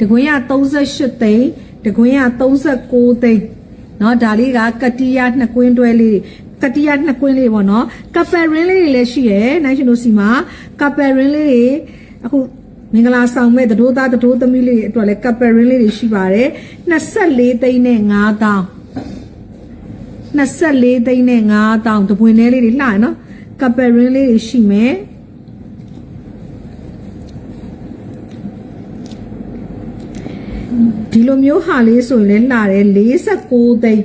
တကွင်းက38သိန်းတကွင်းက39သိန်းเนาะဒါလေးကကတိယနှစ်ကွင်းတွဲလေးတွေကတိယနှစ်ကွင်းလေးပေါ့เนาะကပယ်ရင်းလေးတွေလည်းရှိရယ်နိုင်ရှင်တို့စီမှာကပယ်ရင်းလေးတွေအခုမင်္ဂလာဆောင်မဲ့တတိုးသားတတိုးသမီးလေးတွေအတွက်လည်းကပယ်ရင်းလေးတွေရှိပါတယ်24သိန်းနဲ့9000 24သိန်းနဲ့9000တပွင့်လေးလေးတွေလှရနော်ကပယ်ရင်းလေးတွေရှိမယ် လိုမျိုးဟာလေးဆိုရင်လည်းလှတယ်49သိန်း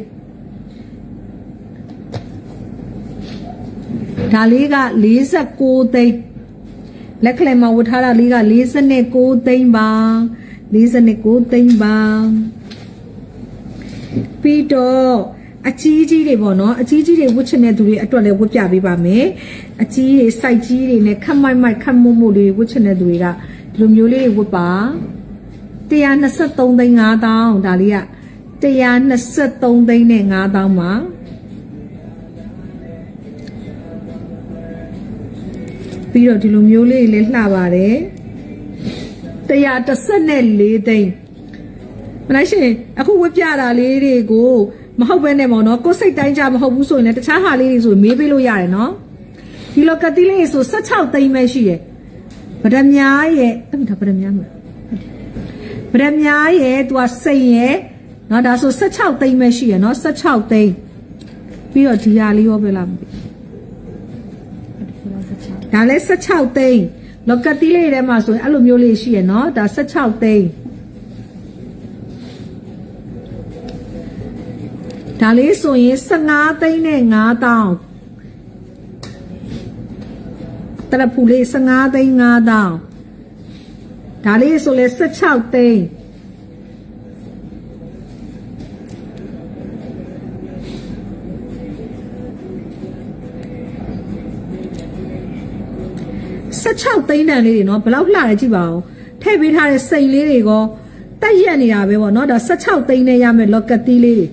ဒါလေးက49သိန်းလက်ကလေးမှာဝတ်ထားတာလေးက49သိန်းပါ49သိန်းပါပြီးတော့အကြီးကြီးတွေပေါ့နော်အကြီးကြီးတွေဝတ်ချင်တဲ့သူတွေအတွက်လည်းဝတ်ပြပေးပါမယ်အကြီးတွေစိုက်ကြီးတွေနဲ့ခက်မိုက်မိုက်ခက်မို့မို့လေးဝတ်ချင်တဲ့သူတွေကဒီလိုမျိုးလေးတွေဝတ်ပါ 123သိန်း5000ဒါလေးက123သိန်းနဲ့5000ပါပြီးတော့ဒီလိုမျိုးလေးတွေလည်းလှပါတယ်134သိန်းမလားရှင်အခုဝတ်ပြတာလေးတွေကိုမဟုတ်ဘဲနဲ့ပေါ့နော်ကိုယ်စိတ်တိုင်းကြမဟုတ်ဘူးဆိုရင်လည်းတခြားဟာလေးတွေဆိုရင်မေးပေးလို့ရတယ်နော်ဒီလိုကတိလေးဆို16သိန်းပဲရှိရယ်ဗဒမြားရဲ့အဲ့ဒါဗဒမြားမှာ ဗဒမြားရဲ့သူကစိတ်ရဲ့နော်ဒါဆို16သိန်းပဲရှိရယ်နော်16သိန်းပြီးတော့ဒီဟာလေးရောပဲလားမသိဒါလည်း16သိန်းလောကတိလေးထဲမှာဆိုရင်အဲ့လိုမျိုးလေးရှိရယ်နော်ဒါ16သိန်းဒါလေးဆိုရင်15သိန်းနဲ့9000တရဖူလေး15သိန်း9000 ဒါလေးဆိုလဲ16သိန်း16သိန်းတန်လေးတွေနော်ဘယ်လောက်လှလဲကြည့်ပါဦးထည့်ပေးထားတဲ့စိန်လေးတွေကတက်ရက်နေတာပဲပေါ့နော်ဒါ16သိန်းနဲ့ရမယ်လော့ကတီးလေးတွေ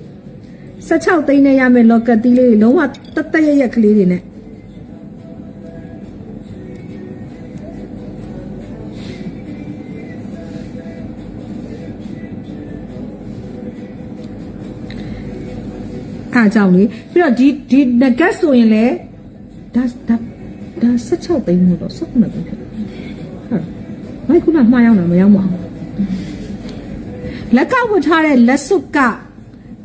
16သိန်းနဲ့ရမယ်လော့ကတီးလေးတွေလုံးဝတက်တက်ရက်ရက်ကလေးတွေနဲ့ အားကြောင့်လေပြီးတော့ဒီဒီနဂတ်ဆိုရင်လေဒါဒါဒါ16သိန်းမို့တော့16သိန်းဖြစ်ဟုတ်မိုက်ခုနမှားရောက်တာမရောက်ပါဘူးလက်ကဝတ်ထားတဲ့လက်စွပ်က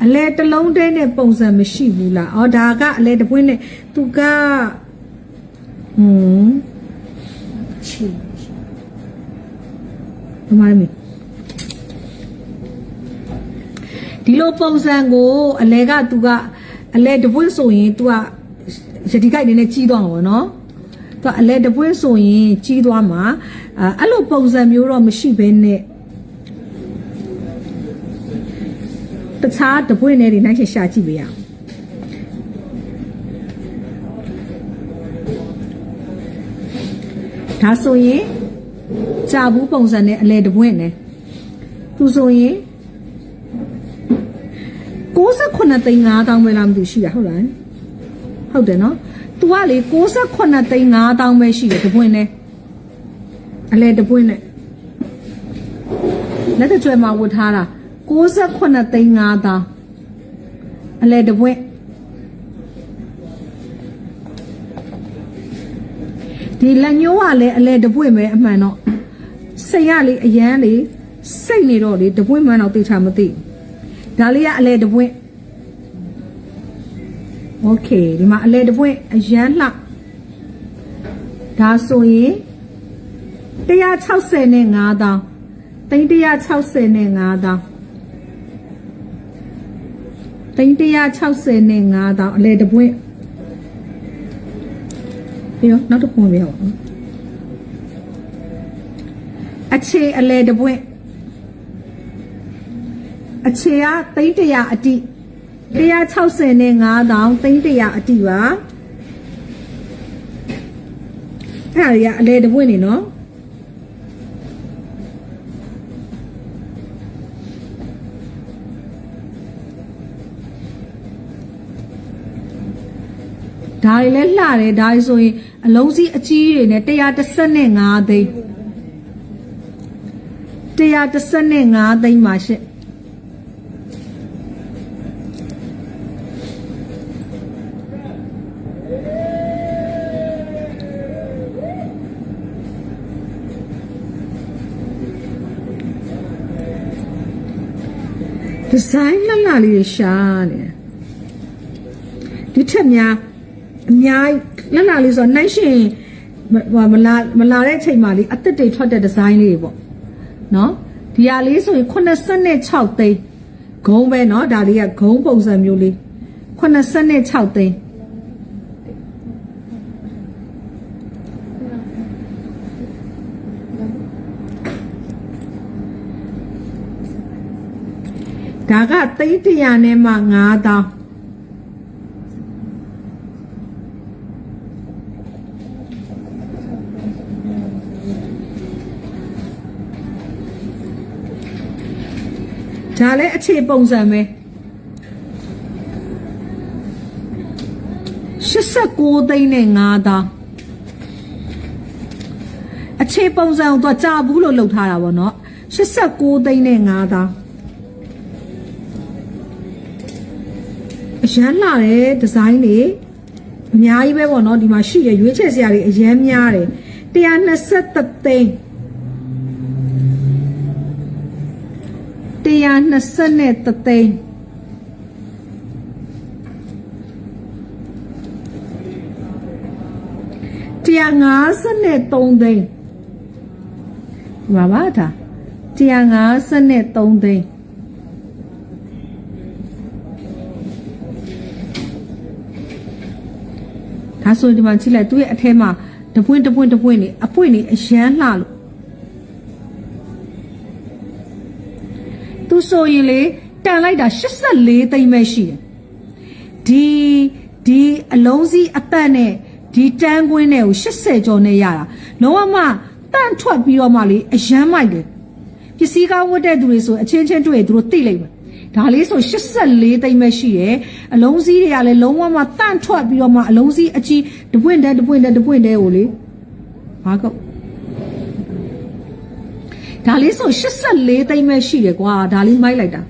အလဲတစ်လုံးတည်းနဲ့ပုံစံမရှိဘူးလားအော်ဒါကအလဲတစ်ပွင့်နဲ့သူကဟွန်းချီဘာမှမမေ ဒီလိုပုံစံကိုအလဲကသူကအလဲတစ်ပွင့်ဆိုရင် तू ကရတိကိုက်နေနဲ့ကြီးသွားမှာပေါ့နော်သူကအလဲတစ်ပွင့်ဆိုရင်ကြီးသွားမှာအဲအဲ့လိုပုံစံမျိုးတော့မရှိဘဲနဲ့တခြားတပွင့်နဲ့တွေနိုင်ချင်ရှာကြည့်ပေးရအောင်ဒါဆိုရင်ကြာဘူးပုံစံနဲ့အလဲတပွင့်နဲ့သူဆိုရင် 68သိန်း5000ပဲလားမသိဘူးရှိတာဟုတ်လားဟုတ်တယ်နော် तू ကလေ68သိန်း5000ပဲရှိတယ်တပွင့်နဲ့အလဲတပွင့်နဲ့လက်တကြွယ်မှာဝတ်ထားတာ68သိန်း5000အလဲတပွင့်ဒီလက်ညိုးကလည်းအလဲတပွင့်ပဲအမှန်တော့စိတ်ရလေအရန်လေစိတ်နေတော့လေတပွင့်မှန်းတော့သိချာမသိဒါလေးကအလဲတပွင့် โอเคဒီမှာအလဲတပွင့်အရန်လှဒါဆိုရင်160နဲ့9000သိန်း160နဲ့9000သိန်း160နဲ့9000အလဲတပွင့်ပြီးတော့နောက်တစ်ပွင့်ပြရအောင်အခြေအလဲတပွင့်အခြေကသိန်း100အတိ 160နဲ့9000သိန်း100အတိပါအဲ့ဒါတွေကအလဲတပွင့်နေနော်ဒါတွေလည်းလှတယ်ဒါတွေဆိုရင်အလုံးစီးအကြီးတွေနဲ့135သိန်း135သိန်းပါရှင့် ဒီဇိုင်းလှလှလေးတွေရှာနေတယ်ဒီထက်များအများလှလှလေးဆိုတော့နိုင်ရှင်မဟိုမလာမလာတဲ့ချိန်မှာလေးအသက်တွေထွက်တဲ့ဒီဇိုင်းလေးတွေပေါ့နော်ဒီဟာလေးဆိုရင်86သိန်းဂုံးပဲเนาะဒါလေးကဂုံးပုံစံမျိုးလေး86သိန်း ဒါကသိန်း100နဲ့မှ9000ဒါလည်းအခြေပုံစံပဲ89သိန်းနဲ့9000အခြေပုံစံကိုတော့ကြာဘူးလို့လုပ်ထားတာပေါ့နော်89သိန်းနဲ့9000 ရန်လာတယ်ဒီဇိုင်းတွေအများကြီးပဲပေါ့နော်ဒီမှာရှိရရွေးချယ်စရာတွေအရန်များတယ်123သိန်း123သိန်း153သိန်းဘာပါဒါ153သိန်း ဆိုရင်ဒီမှာကြည့်လိုက်သူ့ရဲ့အထဲမှာတပွင့်တပွင့်တပွင့်နေအပွင့်နေအရန်လှလို့သူဆိုရင်လေတန်လိုက်တာ84သိန်းပဲရှိတယ်ဒီဒီအလုံးစည်းအသက်နဲ့ဒီတန်းကွင်းနဲ့ကို80ကျော်နဲ့ရတာလုံးဝမှတန့်ထွက်ပြီးတော့မှလေအရန်မိုက်တယ်ပစ္စည်းကားဝတ်တဲ့သူတွေဆိုအချင်းချင်းတွေ့ရင်သူတို့သိလိမ့်မယ် ဒါလေးဆို84သိန်းပဲရှိတယ်အလုံးစည်းတွေကလည်းလုံးဝမှတန့်ထွက်ပြီးတော့မှအလုံးစည်းအကြီးတပွင့်တဲ့တပွင့်တဲ့တပွင့်တဲ့ကိုလေဘာကောက်ဒါလေးဆို84သိန်းပဲရှိတယ်ကွာဒါလေးမိုက်လိုက်တာ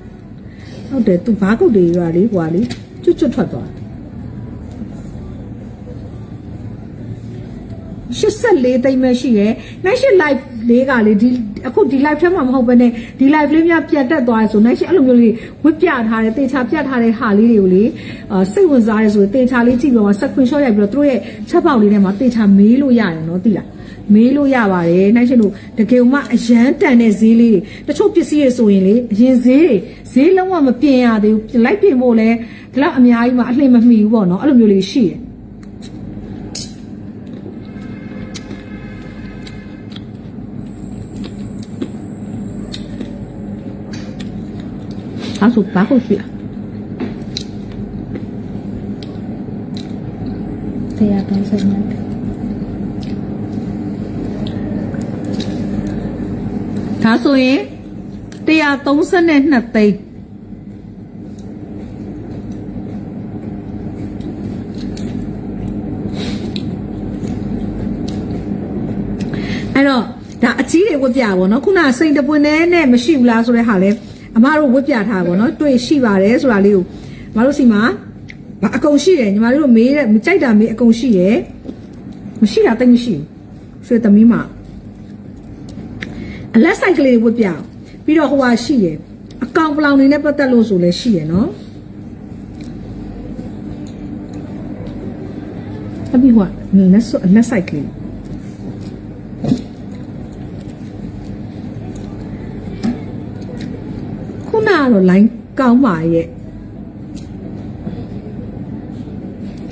ဟုတ်တယ်သူဘာကုတ်တွေရွာလေးကွာလေကျွတ်ကျွတ်ထွက်သွား 84သိန်းပဲရှိရယ်။ night shift live လေးကလေဒီအခုဒီ live ထဲမှာမဟုတ်ဘဲနဲ့ဒီ live လေးများပြန်တက်သွားရဆို night shift အဲ့လိုမျိုးလေးဝစ်ပြထားတယ်တေချာပြထားတဲ့ဟာလေးတွေကိုလေအာစိတ်ဝင်စားရဲဆိုတေချာလေးကြည့်ပြီးတော့ screenshot ရိုက်ပြီးတော့သူတို့ရဲ့ချက်ပေါက်လေးထဲမှာတေချာမေးလို့ရတယ်နော်သိလား။မေးလို့ရပါတယ်နိုင်ရှင်တို့တကယ်မှအရန်တန်တဲ့ဈေးလေးတွေတချို့ပစ္စည်းတွေဆိုရင်လေအရင်ဈေးတွေဈေးလုံးဝမပြင်ရသေးဘူးလိုက်ပြင်ဖို့လဲဒီလောက်အများကြီးမှအလှည့်မမှီဘူးပေါ့နော်အဲ့လိုမျိုးလေးရှိတယ် 他说搬回去。တရား30မိနစ် ဒါဆိုရင်132သိန်းအဲ့တော့ဒါအကြီးတွေဝတ်ပြပါဘောနော်ခုနစိန်တပွင့်နဲ့နဲ့မရှိဘူးလားဆိုတဲ့ဟာလဲ အမတို့ဝတ်ပြထားပါဘောနော်တွေ့ရှိပါတယ်ဆိုတာလေးကိုမတို့စီမှာဘာအကုန်ရှိတယ်ညီမတို့မေးတဲ့မကြိုက်တာမေးအကုန်ရှိတယ်မရှိတာတိတ်မရှိဘူးဆွေသမီးမှာအလက်ဆိုင်ကလေးတွေဝတ်ပြအောင်ပြီးတော့ဟိုဟာရှိရယ်အကောင်ပလောင်တွေနဲ့ပတ်သက်လို့ဆိုလဲရှိရယ်နော်အပြီးဟိုကလက်ဆိုလက်ဆိုင်ကလေးခုနက တော့ line ကောင်းပါရဲ့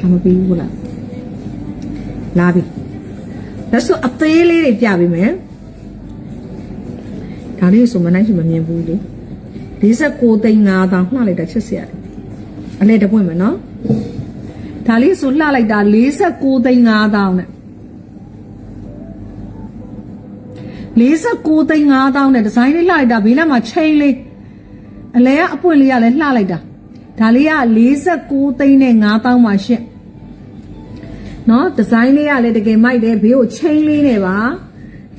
အမပြီးဘူးလားလာပြီလက်ဆိုအသေးလေးတွေပြပေးမယ်ဒါလေးဆိုမနိုင်ရှိမမြင်ဘူးလေ49သိန်း5000လှလိုက်တာချစ်စရာတယ်အလဲတပွင့်မယ်နော်ဒါလေးဆိုလှလိုက်တာ49သိန်း5000နဲ့49သိန်း5000နဲ့ဒီဇိုင်းလေးလှလိုက်တာဘေးနားမှာချိန်လေး အလဲကအပွင့်လေးကလည်းလှလိုက်တာဒါလေးက49သိန်းနဲ့5000ပါရှင့်နော်ဒီဇိုင်းလေးကလည်းတကယ်မိုက်တယ်ဘေးကိုချိန်လေးနဲ့ပါ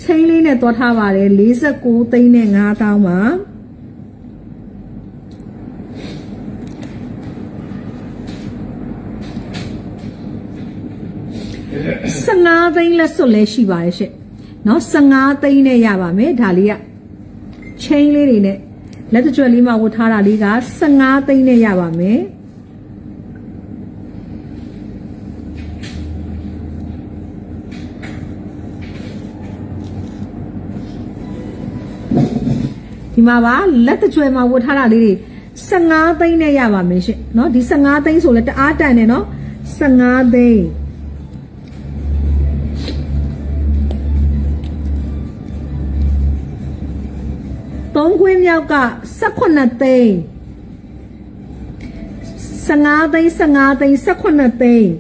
ချင်းလေးနဲ့သွားထားပါတယ်49သိန်းနဲ့9000ပါ15သိန်းလက်စွပ်လည်းရှိပါတယ်ရှင့်เนาะ15သိန်းနဲ့ရပါမယ်ဒါလေးကချင်းလေးတွေနဲ့ လက်တကြွယ်လေးမှာဝတ်ထားတာလေးက15သိန်းနဲ့ရပါမယ်ဒီမှာပါလက်တကြွယ်မှာဝတ်ထားတာလေးတွေ15သိန်းနဲ့ရပါမယ်ရှင့်เนาะဒီ15သိန်းဆိုလဲတအားတန်တယ်เนาะ15သိန်း သုံးခွင်းမြောက်က18သိန်း15သိန်း15သိန်း18သိန်း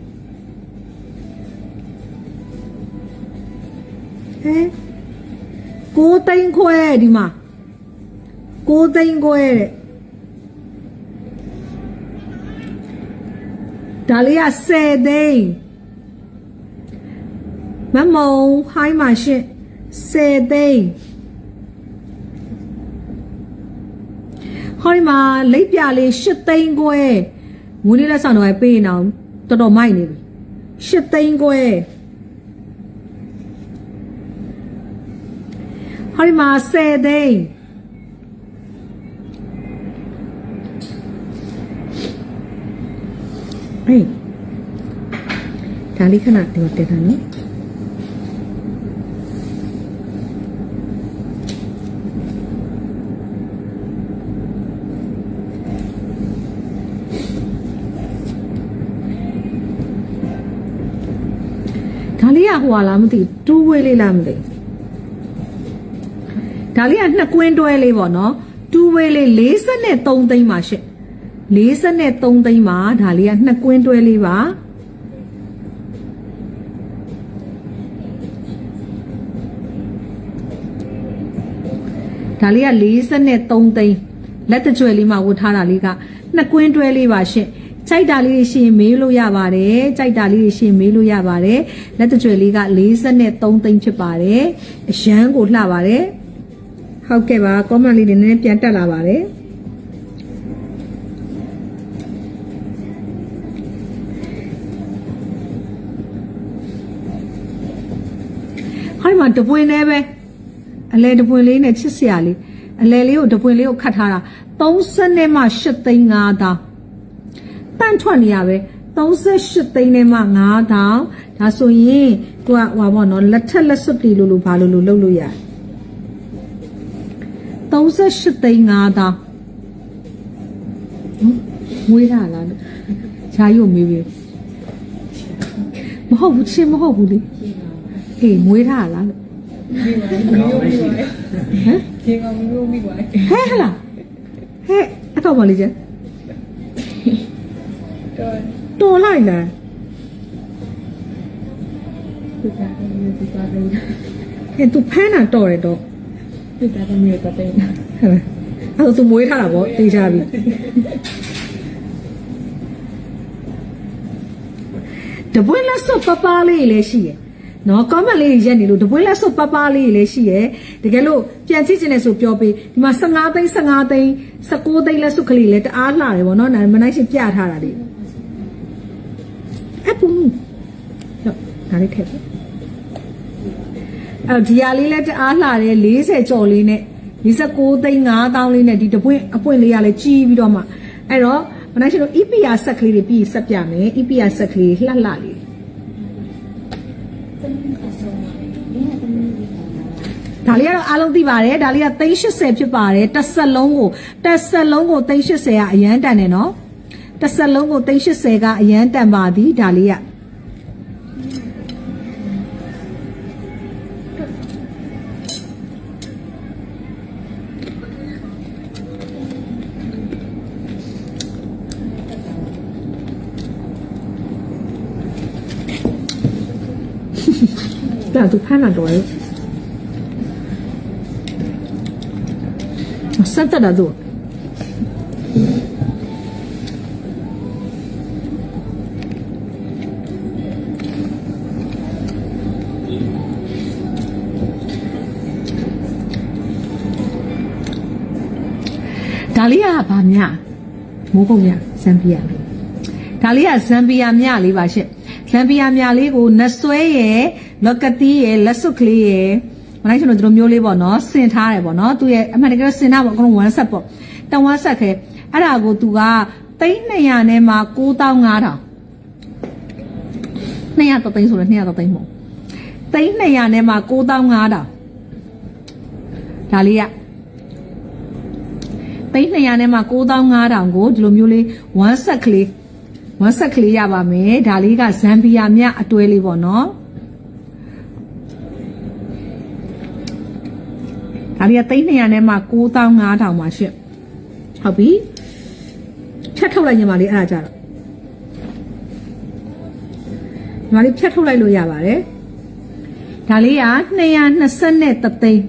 ဟဲ9သိန်းခွဲဒီမှာ9သိန်းခွဲတဲ့ဒါလေးက10သိန်းမမုံဟိုင်းပါရှင့်10သိန်း ဟောဒီမှာလိပ်ပြလေး၈သိန်းခွဲငွေလေးလက်ဆောင်တော့ပေးရင်အောင်တော်တော်မိုက်နေပြီ၈သိန်းခွဲဟောဒီမှာ10သိန်းဟေးဒါလေးခဏဒီမှာတက်တာနော် ဟိုဟာလားမသိတူးဝေးလေးလားမသိဒါလေးကနှစ်ကွင်းတွဲလေးပေါ့နော်တူးဝေးလေး53သိန်းပါရှင့်53သိန်းပါဒါလေးကနှစ်ကွင်းတွဲလေးပါဒါလေးက53သိန်းလက်တကြွယ်လေးမှာဝတ်ထားတာလေးကနှစ်ကွင်းတွဲလေးပါရှင့် ကြိုက်တာလေးတွေရှင်မေးလို့ရပါတယ်ကြိုက်တာလေးတွေရှင်မေးလို့ရပါတယ်လက်တကြွယ်လေးက53သိန်းဖြစ်ပါတယ်အရန်ကိုလှပါတယ်ဟုတ်ကဲ့ပါ comment လေးတွေနည်းနည်းပြန်တက်လာပါတယ်ဟိုဒီမှာတပွင့်လေးပဲအလဲတပွင့်လေးနဲ့ချစ်စရာလေးအလဲလေးကိုတပွင့်လေးကိုခတ်ထားတာ30နဲ့မှ8သိန်း5တောင်း တန့်ထွက်နေရပဲ38သိန်းနဲ့မှ9တောင်းဒါဆိုရင်ကိုကဟွာပေါ့နော်လက်ထက်လက်စွပ်တီလို့လို့ဘာလို့လို့လုပ်လို့ရတယ်38သိန်း5တောင်းဟမ်မွေးတာလားလို့ဈာရုံမေးပြီမဟုတ်ဘူးချင်းမဟုတ်ဘူးလေဟေးမွေးတာလားလို့ဟမ်ခင်ဗျာမျိုးမိပါလေဟဲ့ဟလာဟဲ့အတော့ပါလေကျ တော့ တော်လိုက်လားဒီကနေ့ဒီကနေ့ဟဲ့ तू ဖမ်းတာတော်တယ်တော့ဒီကနေ့ကတဲ့ဟဲ့လားအဲ့ဒါ तू မွေးထားတာပေါ့တေးချပြီတပွင့်လက်စွပ်ပပလေးလည်းရှိရယ်နော် comment လေးရက်နေလို့တပွင့်လက်စွပ်ပပလေးလည်းရှိရယ်တကယ်လို့ပြန်ကြည့်ချင်တယ်ဆိုပြောပေးဒီမှာ15သိန်း15သိန်း19သိန်းလက်စွပ်ကလေးလည်းတအားလှတယ်ပေါ့နော်နာမနိုင်ရှင်ပြထားတာလေး အပူဟုတ်ဒါလေးထည့်ပေးအဲ့တော့ဒီဟာလေးလည်းတအားလှတယ်40ကျော်လေးနဲ့49သိန်း5000လေးနဲ့ဒီတပွင့်အပွင့်လေးကလည်းကြီးပြီးတော့မှအဲ့တော့မနိုင်ရှင်တို့ EPR ဆက်ကလေးတွေပြီးဆက်ပြမယ် EPR ဆက်ကလေးလှလှလေးဒါလေးကတော့အားလုံးသိပါတယ်ဒါလေးက380ဖြစ်ပါတယ်တစ်ဆက်လုံးကိုတစ်ဆက်လုံးကို380ကအရန်တန်တယ်နော် တစ်ဆက်လုံးကို380ကအရန်တန်ပါသည်ဒါလေးကဒါသူဖမ်းလာတော့လေဆက်တက် တာသူဒါလေးကဗာမြမိုးကုတ်မြဇမ်ဘီယာဒါလေးကဇမ်ဘီယာမြလေးပါရှင့်ဇမ်ဘီယာမြလေးကိုနတ်ဆွဲရဲ့လော့ကတီးရဲ့လက်စွပ်ကလေးရဲ့မလိုက်ရှင်တို့ဒီလိုမျိုးလေးပေါ့နော်ဆင်ထားတယ်ပေါ့နော်သူရဲ့အမှန်တကယ်ဆင်ထားပေါ့အကုန်လုံး1ဆက်ပေါ့တန်1ဆက်ခဲအဲ့ဒါကိုသူက3200နဲ့မှ9500 200သိန်းဆိုလဲ200သိန်းမဟုတ်သိန်း200နဲ့မှ9500ဒါလေးက သိန်း200နဲ့မှ9500ကိုဒီလိုမျိုးလေး1ဆက်ကလေး1ဆက်ကလေးရပါမယ်ဒါလေးကဇမ်ဘီယာမြအတွဲလေးပေါ့နော်ဒါလေးကသိန်း200နဲ့မှ9500ပါရှင့်ဟုတ်ပြီဖြတ်ထုတ်လိုက်ညီမလေးအဲ့ဒါကြတော့ညီမလေးဖြတ်ထုတ်လိုက်လို့ရပါတယ်ဒါလေးက220နဲ့တသိန်း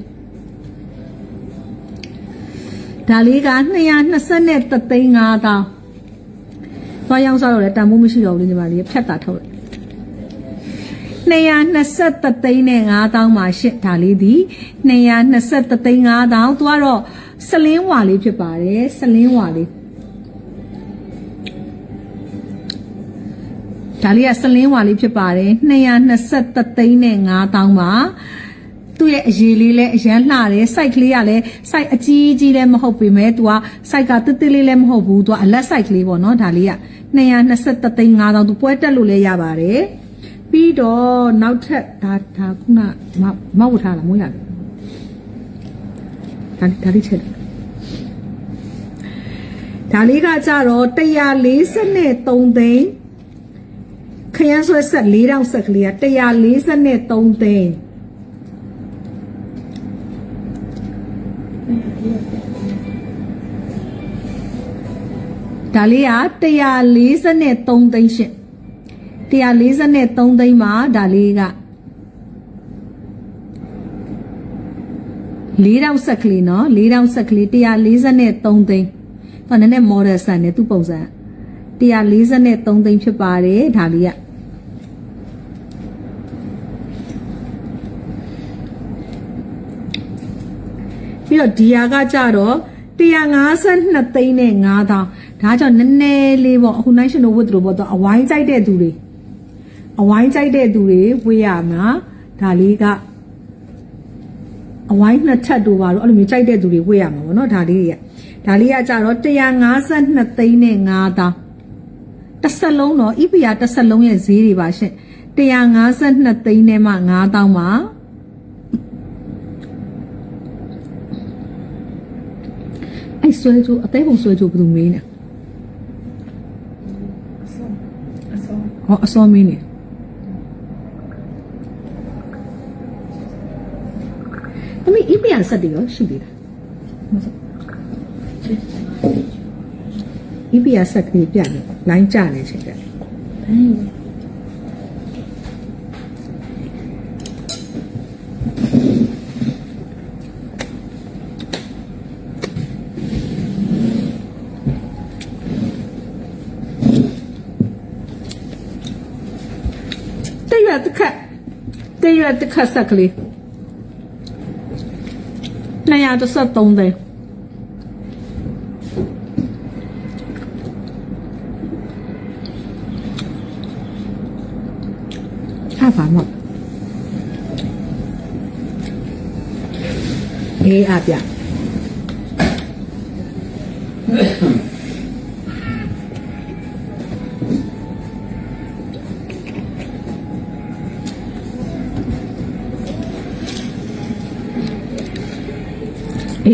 ဒါလေးက220နဲ့တသိန်း5တောင်းသွားရောက်စားတော့လည်းတန်ဖိုးမရှိတော့ဘူးလေညီမလေးဖြတ်တာထုတ်လိုက်220သိန်းနဲ့5တောင်းပါရှစ်ဒါလေးဒီ220သိန်း5တောင်းသူကတော့စလင်းဝါလေးဖြစ်ပါတယ်စလင်းဝါလေးဒါလေးကစလင်းဝါလေးဖြစ်ပါတယ်223သိန်းနဲ့9000ပါ သူ့ရဲ့အရေးလေးလည်းအရန်လှတယ်စိုက်ကလေးကလည်းစိုက်အကြီးကြီးလည်းမဟုတ်ပေမဲ့သူကစိုက်ကတစ်တစ်လေးလည်းမဟုတ်ဘူးသူကအလက်စိုက်ကလေးပေါ့နော်ဒါလေးက223သိန်း9000သူပွဲတက်လို့လည်းရပါတယ်ပြီးတော့နောက်ထပ်ဒါဒါခုနမမောက်ထားလားမိုးရတယ်ဒါဒါလေးချက်တယ်ဒါလေးကကြတော့143သိန်းခရမ်းဆွဲဆက်၄တောင်ဆက်ကလေးက143သိန်း ဒါလေးက143သိန်းရှင့်143သိန်းမှာဒါလေးက၄တောင်ဆက်ကလေးနော်၄တောင်ဆက်ကလေး143သိန်းတော့နည်းနည်း model ဆန်နေသူ့ပုံစံ143သိန်းဖြစ်ပါတယ်ဒါလေးက ပြီးတော့ဒီဟာကကြတော့152သိန်းနဲ့9000ဒါကြောင့်နည်းနည်းလေးပေါ့အခု national width လို့ပေါ့တော့အဝိုင်းကြိုက်တဲ့သူတွေအဝိုင်းကြိုက်တဲ့သူတွေဝေးရမှာဒါလေးကအဝိုင်းနှစ်ထပ်တို့ပါတော့အဲ့လိုမျိုးကြိုက်တဲ့သူတွေဝေးရမှာပေါ့နော်ဒါလေးတွေကဒါလေးကကြတော့152သိန်းနဲ့9000တစ်ဆက်လုံးတော့ EPR တစ်ဆက်လုံးရဲ့ဈေးတွေပါရှင့်152သိန်းနဲ့မှ9000ပါ အဲ့ဆွဲချိုးအသေးပုံဆွဲချိုးဘယ်သူမေးနေအဆောအဆောဟောအစောမင်းနေအမေ EPR ဆက်တယ်ရောရှိသေးလား EPR ဆက်ကလေးပြတယ်လိုင်းကြနေချိန်ပြတယ် ဘန်းယူ တရွတ်တစ်ခတ် တရွတ်တစ်ခတ်ဆက်ကလေး233သိန်းဟာပါမအေးအပြ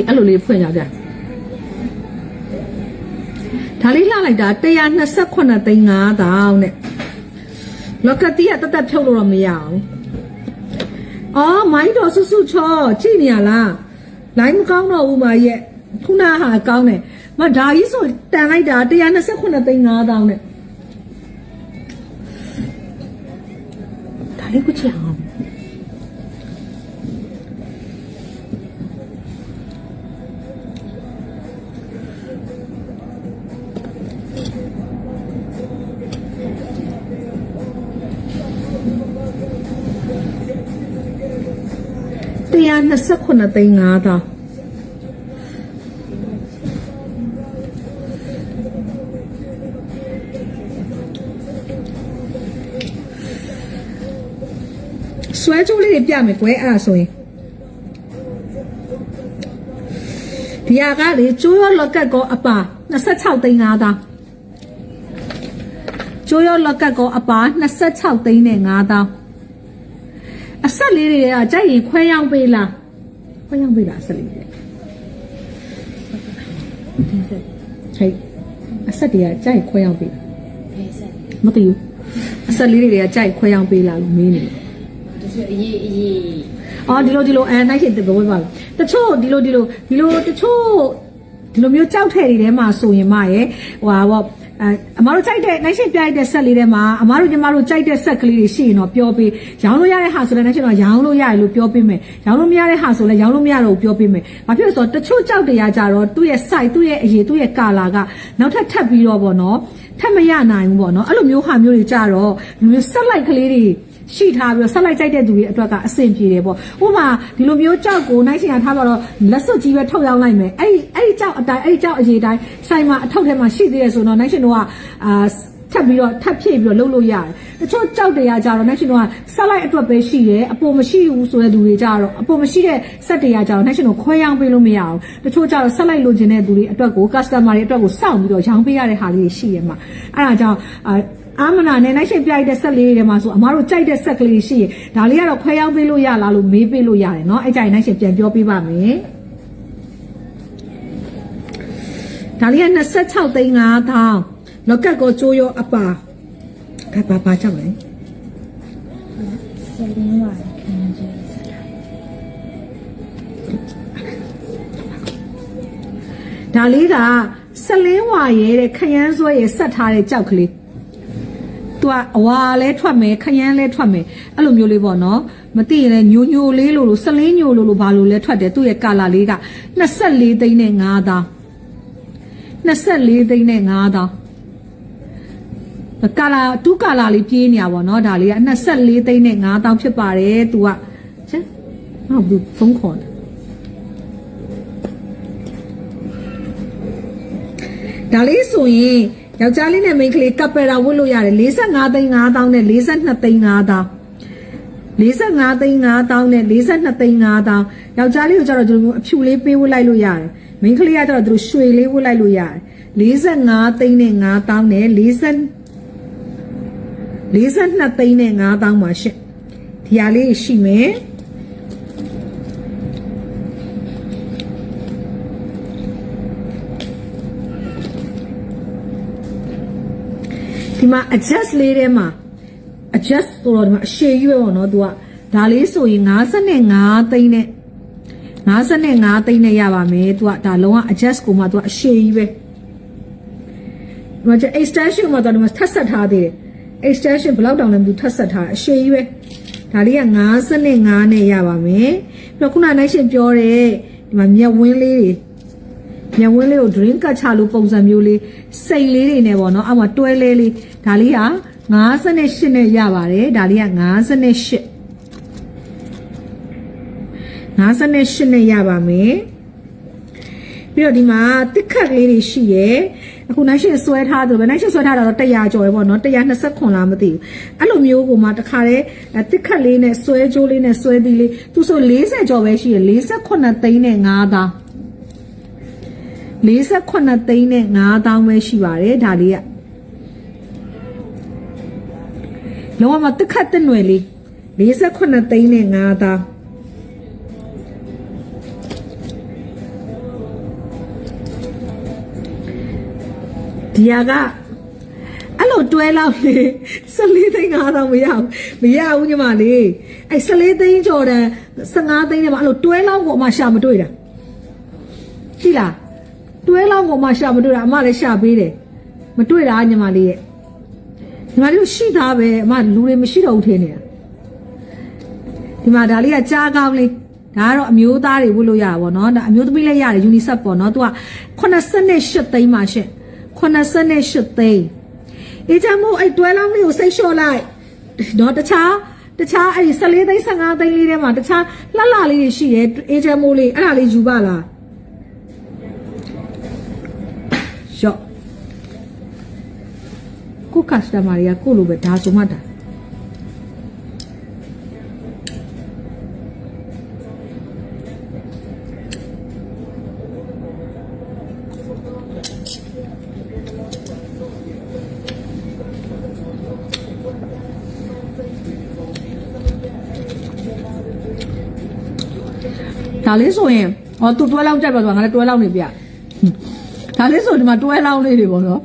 အေးအဲ့လိုလေးဖွင့်ကြကြဒါလေးလှလိုက်တာ128သိန်း5000နဲ့လောကတီးကတသက်ဖြုတ်လို့တော့မရအောင်အော်မိုင်းတော်ဆွဆွချောကြည့်နေရလားလိုင်းမကောင်းတော့ဘူးမရဲ့ခုနဟာကောင်းတယ်မဒါကြီးဆိုတန်လိုက်တာ128သိန်း5000နဲ့ဒါလေးကိုကြည့်အောင် 128သိန်း5000ဆွဲကြိုးလေးတွေပြမယ်ကွယ်အဲ့ဒါဆိုရင်ဒီဟာကလေကျိုးရောလော့ကတ်ကောအပါ26သိန်း5000ကျိုးရောလော့ကတ်ကောအပါ26သိန်းနဲ့5000 အဆက်လေးတွေကကြိုက်ရင်ခွဲရောင်းပေးလားခွဲရောင်းပေးလားအဆက်လေးတွေဒီစက်ဟဲ့အဆက်တွေကကြိုက်ခွဲရောင်းပေးလားဘယ်စက်မသိဘူးအဆက်လေးတွေကကြိုက်ခွဲရောင်းပေးလားလို့မေးနေတယ်တချို့အရေးအရေးအော်ဒီလိုဒီလိုအဲနိုင်ရှင်တဘောပါတချို့ဒီလိုဒီလိုဒီလိုတချို့ဒီလိုမျိုးကြောက်ထဲတွေထဲမှာဆိုရင်မရဲ့ဟိုဟာပေါ့ အဲအမားတို့ကြိုက်တဲ့နိုင်ရှင်ပြိုက်တဲ့ဆက်လေးထဲမှာအမားတို့ညီမတို့ကြိုက်တဲ့ဆက်ကလေးတွေရှိရင်တော့ပြောပေးရောင်းလို့ရတဲ့ဟာဆိုလည်းနိုင်ရှင်တော့ရောင်းလို့ရတယ်လို့ပြောပေးမယ်ရောင်းလို့မရတဲ့ဟာဆိုလည်းရောင်းလို့မရတော့ဘူးပြောပေးမယ်ဘာဖြစ်လို့လဲဆိုတော့တချို့ကြောက်တရားကြတော့သူ့ရဲ့ site သူ့ရဲ့အရေးသူ့ရဲ့ color ကနောက်ထပ်ထပ်ပြီးတော့ပေါ့နော်ထပ်မရနိုင်ဘူးပေါ့နော်အဲ့လိုမျိုးဟာမျိုးတွေကြတော့ဒီမျိုးဆက်လိုက်ကလေးတွေ ရှိထားပြီးတော့ဆက်လိုက်ကြိုက်တဲ့သူတွေအတွက်ကအဆင်ပြေတယ်ပေါ့ဥပမာဒီလိုမျိုးကြောက်ကိုနိုင်ရှင်ကထားပါတော့လက်စွပ်ကြီးပဲထုတ်ရောက်လိုက်မယ်အဲ့ဒီအဲ့ဒီကြောက်အတိုင်းအဲ့ဒီကြောက်အရေးတိုင်းဆိုင်မှာအထောက်ထဲမှာရှိသေးတယ်ဆိုတော့နိုင်ရှင်တို့ကအာထပ်ပြီးတော့ထပ်ဖြည့်ပြီးတော့လုပ်လို့ရတယ်တချို့ကြောက်တရားကြတော့နိုင်ရှင်တို့ကဆက်လိုက်အတွက်ပဲရှိတယ်အပေါ်မရှိဘူးဆိုတဲ့သူတွေကြတော့အပေါ်မရှိတဲ့ဆက်တရားကြတော့နိုင်ရှင်တို့ခွဲရောင်းပေးလို့မရအောင်တချို့ကြတော့ဆက်လိုက်လိုချင်တဲ့သူတွေအတွက်ကို customer တွေအတွက်ကိုစောင့်ပြီးတော့ရောင်းပေးရတဲ့ဟာလေးတွေရှိရမှာအဲ့ဒါကြောင့် အာ အာမနာနဲ့နိုင်ရှင်ပြိုက်တဲ့ဆက်လေးတွေမှာဆိုအမားတို့ကြိုက်တဲ့ဆက်ကလေးရှိရင်ဒါလေးကတော့ခွဲရောက်ပေးလို့ရလားလို့မေးပေးလို့ရတယ်เนาะအဲ့ကြရင်နိုင်ရှင်ပြန်ပြောပေးပါမယ်ဒါလေးက26သိန်း5000လောက်ကတ်ကိုကျိုးရောအပါကဘာဘာကြောက်လဲ စလင်းဝါခံကြရစက် ဒါလေးကဆလင်းဝါရဲတဲ့ခရမ်းစွဲရဲဆက်ထားတဲ့ကြောက်ကလေး သူကအဝါလဲထွက်မယ်ခရမ်းလဲထွက်မယ်အဲ့လိုမျိုးလေးပေါ့နော်မသိရင်လည်းညိုညိုလေးလို့လို့ဆလင်းညိုလို့လို့ဘာလို့လဲထွက်တယ်သူ့ရဲ့ကာလာလေးက24သိန်းနဲ့5တောင်း24သိန်းနဲ့5တောင်းကာလာတူကာလာလေးပြေးနေတာပေါ့နော်ဒါလေးက24သိန်းနဲ့5တောင်းဖြစ်ပါတယ်သူကချက်ဟုတ်ဘူးဖုန်းခေါ်တယ်ဒါလေးဆိုရင် ယောက်ျားလေးနဲ့မိန်းကလေးကပ်ပယ်တာဝတ်လို့ရတယ်45သိန်း5000နဲ့42သိန်း5000 45သိန်း5000နဲ့42သိန်း5000ယောက်ျားလေးကိုကျတော့ဒီလိုမျိုးအဖြူလေးပေးဝတ်လိုက်လို့ရတယ်မိန်းကလေးကကျတော့ဒီလိုရွှေလေးဝတ်လိုက်လို့ရတယ်45သိန်းနဲ့5000နဲ့40 42သိန်းနဲ့5000ပါရှင့်ဒီဟာလေးရှိမယ် ဒီမှာ adjust လေးထဲမှာ adjust ဆိုတော့ဒီမှာအရှည်ရွယ်ပေါ့နော် तू ကဒါလေးဆိုရင်55သိန်းနဲ့55သိန်းနဲ့ရပါမယ် तू ကဒါလုံးဝ adjust ကိုမှ तू ကအရှည်ကြီးပဲဒီမှာကျ extension မှာ तू ဒီမှာထပ်ဆက်ထားသေးတယ် extension ဘယ်လောက်တောင်လဲမသိဘူးထပ်ဆက်ထားအရှည်ကြီးပဲဒါလေးက55နဲ့ရပါမယ်ပြီးတော့ခုနနိုင်ရှင်ပြောတဲ့ဒီမှာမျက်ဝင်းလေးတွေ ညဝင်းလေးကို drink ကတ်ချလို့ပုံစံမျိုးလေးစိတ်လေးတွေနဲ့ပေါ့နော်အောက်မှာတွဲလဲလေးဒါလေးက58နဲ့ရပါတယ်ဒါလေးက58 58နဲ့ရပါမယ်ပြီးတော့ဒီမှာတစ်ခတ်လေးတွေရှိရယ်အခုနိုင်ရှင်ဆွဲထားတယ်ပဲနိုင်ရှင်ဆွဲထားတာတော့100ကျော်ရယ်ပေါ့နော်129လားမသိဘူးအဲ့လိုမျိုးကိုမှတခါတည်းအဲတစ်ခတ်လေးနဲ့ဆွဲကြိုးလေးနဲ့ဆွဲသီးလေးသူဆို40ကျော်ပဲရှိရယ်48သိန်းနဲ့9သား 48သိန်းနဲ့9000ပဲရှိပါတယ်ဒါလေးကလုံးဝမတက်ခတ်တဲ့ຫນွယ်လေး48သိန်းနဲ့9000ဒီဟာကအဲ့လိုတွဲလောက်လေ14သိန်း9000မရဘူးမရဘူးညီမလေးအဲ့14သိန်းကျော်တယ်15သိန်းနဲ့မှအဲ့လိုတွဲလောက်ကိုအမှရှာမတွေ့တာရှိလား တွဲလောက်ကိုမှရှာမတွေ့တာအမလည်းရှာပေးတယ်မတွေ့တာညီမလေးရဲ့ညီမလေးတို့ရှိသားပဲအမလူတွေမရှိတော့ဘူးထင်နေတာဒီမှာဒါလေးကကြားကောင်းလေးဒါကတော့အမျိုးသားတွေဝတ်လို့ရတာပေါ့နော်ဒါအမျိုးသမီးလည်းရတယ် UNICEF ပေါ့နော်သူက88သိန်းပါရှင့်88သိန်းအေးချမို့အဲ့တွဲလောင်းလေးကိုစိတ်လျှော့လိုက်တော့တခြားတခြားအဲ့ဒီ14သိန်း15သိန်းလေးထဲမှာတခြားလှလှလေးတွေရှိတယ်အေးချမို့လေးအဲ့ဒါလေးယူပါလား ကို customer တွေကကိုလိုပဲဒါဆိုမှတာါလေးဆိုရင်ဟော तू 12လောက်ကြိုက်ပါဆိုငါလည်း12လောက်နေပြဒါလေးဆိုဒီမှာ12လောက်လေးတွေပေါ့နော်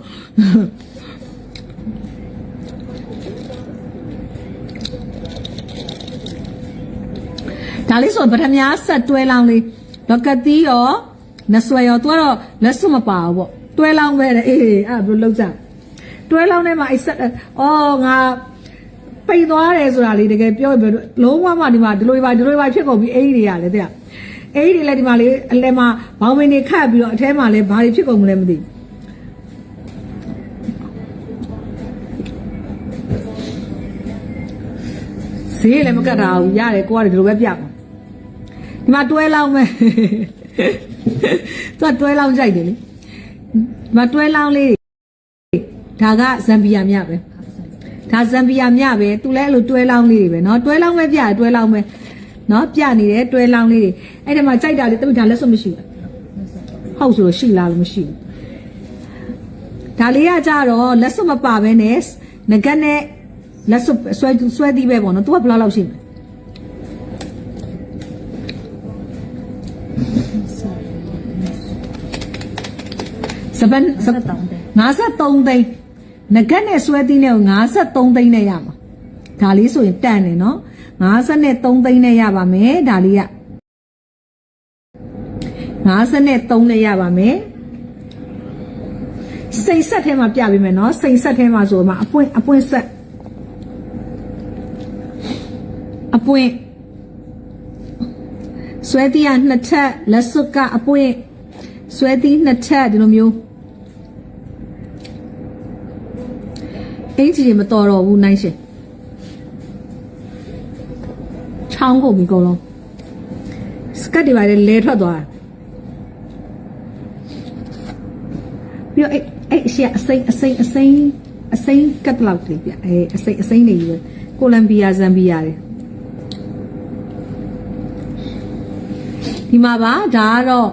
ဒါလေးဆိုပထမဆက်တွဲလောင်းလေးလောက်ကတိရောနဆွဲရောသူကတော့လက်စွပ်မပါဘူးပေါ့တွဲလောင်းပဲတဲ့အေးအဲ့ဘယ်လိုလုပ်ကြတွဲလောင်းထဲမှာအဲ့ဆက်အော်ငါပိတ်သွားတယ်ဆိုတာလေးတကယ်ပြောရင်လုံးဝမှဒီမှာဒီလိုပါဒီလိုပါဖြစ်ကုန်ပြီအဲ့ဒီတွေကလည်းတဲ့အဲ့ဒီတွေလည်းဒီမှာလေးအလဲမှာဘောင်းမင်းတွေခတ်ပြီးတော့အထဲမှာလည်းဘာတွေဖြစ်ကုန်မလဲမသိဈေးလည်းမကတ်တာဘူးရတယ်ကိုကလည်းဒီလိုပဲပြပါ ဒီမှာတွဲလောင်းမယ်သူကတွဲလောင်းကြိုက်တယ်လေဒီမှာတွဲလောင်းလေးတွေဒါကဇမ်ဘီယာမြပဲဒါဇမ်ဘီယာမြပဲသူလည်းအဲ့လိုတွဲလောင်းလေးတွေပဲเนาะတွဲလောင်းပဲပြတယ်တွဲလောင်းပဲเนาะပြနေတယ်တွဲလောင်းလေးတွေအဲ့ဒီမှာကြိုက်တာလေတပိဒါလက်စွပ်မရှိဘူးဟုတ်ဆိုလို့ရှိလားလို့မရှိဘူးဒါလေးကကြတော့လက်စွပ်မပါဘဲနဲ့ငကက်နဲ့လက်စွပ်ဆွဲဆွဲသီးပဲပေါ့နော် तू ကဘယ်လောက်လောက်ရှိမလဲ စပန်စပ53သိန်းငကက်နဲ့ဆွဲသီးနဲ့53သိန်းနဲ့ရမှာဒါလေးဆိုရင်တန်တယ်နော်53သိန်းနဲ့ရပါမယ်ဒါလေးက53နဲ့ရပါမယ်စိတ်ဆက်ထဲမှာပြပေးမယ်နော်စိတ်ဆက်ထဲမှာဆိုမှအပွင့်အပွင့်ဆက်အပွင့်ဆွဲသီးကနှစ်ထပ်လက်စွပ်ကအပွင့်ဆွဲသီးနှစ်ထပ်ဒီလိုမျိုး အင်ကြီးတွေမတော်တော့ဘူးနိုင်ရှင်ချောင်းကုန်ပြီအကုန်လုံးစကတ်တွေပါလေလဲထွက်သွားတာပြီးတော့အဲ့အဲ့အရှိအစိမ့်အစိမ့်အစိမ့်အစိမ့်ကတ်လောက်လေးပြအဲအစိမ့်အစိမ့်နေကြီးပဲကိုလံဘီယာဇမ်ဘီယာတွေဒီမှာပါဒါကတော့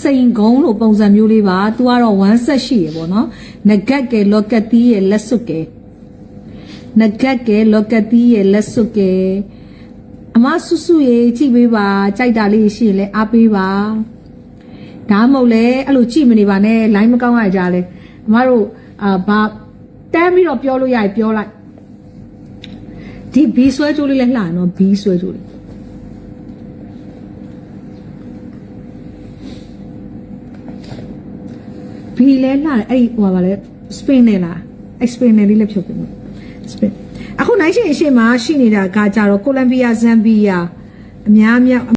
စိန်ကုန်းလို့ပုံစံမျိုးလေးပါသူကတော့1 set ရှိရပေါ့နော် ငကက်ကဲလော့ကက်တီးရဲ့လက်စွပ်ကဲငကက်ကဲလော့ကက်တီးရဲ့လက်စွပ်ကဲအမဆုစုရေကြည့်ပေးပါကြိုက်တာလေးရှိရင်လည်းအားပေးပါဒါမှမဟုတ်လဲအဲ့လိုကြည့်မနေပါနဲ့ line မကောင်းရကြလဲအမတို့အာဘာတမ်းပြီးတော့ပြောလို့ရရင်ပြောလိုက်ဒီဘီဆွဲကြိုးလေးလည်းလှရနော်ဘီဆွဲကြိုးလေး ဘီလဲလာတယ်အဲ့ဒီဟိုပါလေစပင်းနဲ့လားအဲ့စပင်းနဲ့လေးလည်းဖြုတ်ပေးမယ်စပင်းအခုနိုင်ရှင်အရှင်မှာရှိနေတာကကြတော့ကိုလံဘီယာဇမ်ဘီယာအများအများ